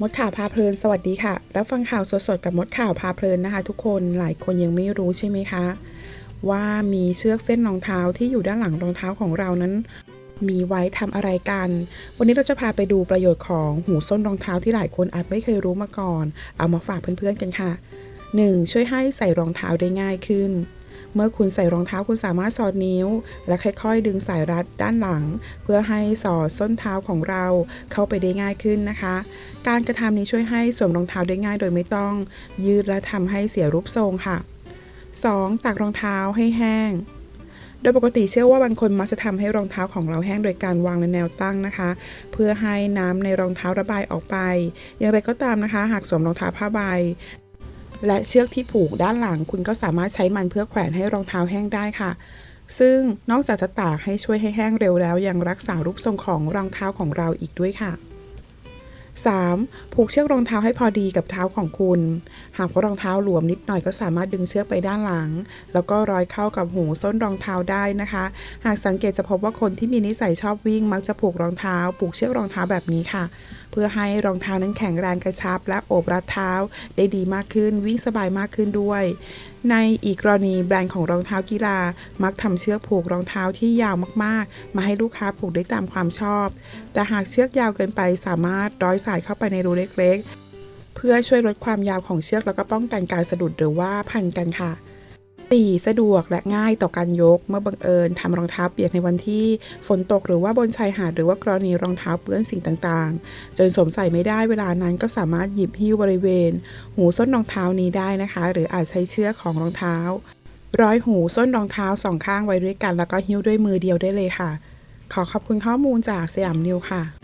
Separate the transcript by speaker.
Speaker 1: มดข่าวพาเพลินสวัสดีค่ะ รับฟังข่าวสดๆกับมดข่าวพาเพลินนะคะ ทุกคนหลายคนยังไม่รู้ใช่ไหมคะ ว่ามีเชือกเส้นรองเท้าที่อยู่ด้านหลังรองเท้าของเรานั้น มีไว้ทำอะไรกัน วันนี้เราจะพาไปดูประโยชน์ของหูส้นรองเท้าที่หลายคนอาจไม่เคยรู้มาก่อน เอามาฝากเพื่อนๆกันค่ะ 1. ช่วยให้ใส่รองเท้าได้ง่ายขึ้น เมื่อคุณใส่รองเท้าคุณสามารถสอดนิ้ว และค่อยๆ ดึงสายรัดด้านหลัง เพื่อให้สอดส้นเท้าของเราเข้าไปได้ง่ายขึ้นนะคะ การกระทำนี้ช่วยให้สวมรองเท้าได้ง่ายโดยไม่ต้อง ยืดและทำให้เสียรูปทรงค่ะ 2. ตากรองเท้าให้แห้งโดยปกติเชื่อว่าบางคนมักจะทำให้รองเท้าของเราแห้งโดยการวางในแนวตั้งนะคะ เพื่อให้น้ำในรองเท้าระบายออกไป อย่างไรก็ตามนะคะ หากสวมรองเท้าผ้าใบ และเชือกที่ผูกด้านหลังคุณก็สามารถใช้มันเพื่อแขวนให้รองเท้าแห้งได้ค่ะ ซึ่งนอกจากจะตากให้ช่วยให้แห้งเร็วแล้วยังรักษารูปทรงของรองเท้าของเราอีกด้วยค่ะ 3. ผูกเชือกรองเท้าให้พอดีกับเท้าของคุณ หากว่ารองเท้าหลวมนิดหน่อยก็สามารถดึงเชือกไปด้านหลัง แล้วก็ร้อยเข้ากับหูส้นรองเท้าได้นะคะ หากสังเกตจะพบว่าคนที่มีนิสัยชอบวิ่ง มักจะผูกรองเท้า ผูกเชือกรองเท้าแบบนี้ค่ะ เพื่อให้รองเท้านั้นแข็งแรงกระชับ และโอบรัดเท้า ได้ดีมากขึ้นวิ่งสบายมากขึ้นด้วย ในอีกกรณีแบรนด์ของรองเท้ากีฬา มักทำเชือกผูกรองเท้าที่ยาวมากๆ มาให้ลูกค้าผูกได้ตามความชอบ แต่หากเชือกยาวเกินไปสามารถร้อยสายเข้าไปในรูเล็กๆ เพื่อช่วยลดความยาวของเชือกแล้วก็ป้องกันการสะดุดหรือว่าพันกันค่ะ 4. สะดวกและง่ายต่อการยก เมื่อบังเอิญทำรองเท้าเปียกในวันที่ฝนตกหรือว่าบนชายหาดหรือว่ากรณีรองเท้าเปื้อนสิ่งต่างๆ จนสวมใส่ไม่ได้เวลานั้นก็สามารถหยิบหิ้วบริเวณ หูส้นรองเท้านี้ได้นะคะ หรืออาจใช้เชือกของรองเท้า ร้อยหูส้นรองเท้าสองข้างไว้ด้วยกัน แล้วก็หิ้วด้วยมือเดียวได้เลยค่ะ ขอขอบคุณข้อมูลจากสยามนิวค่ะ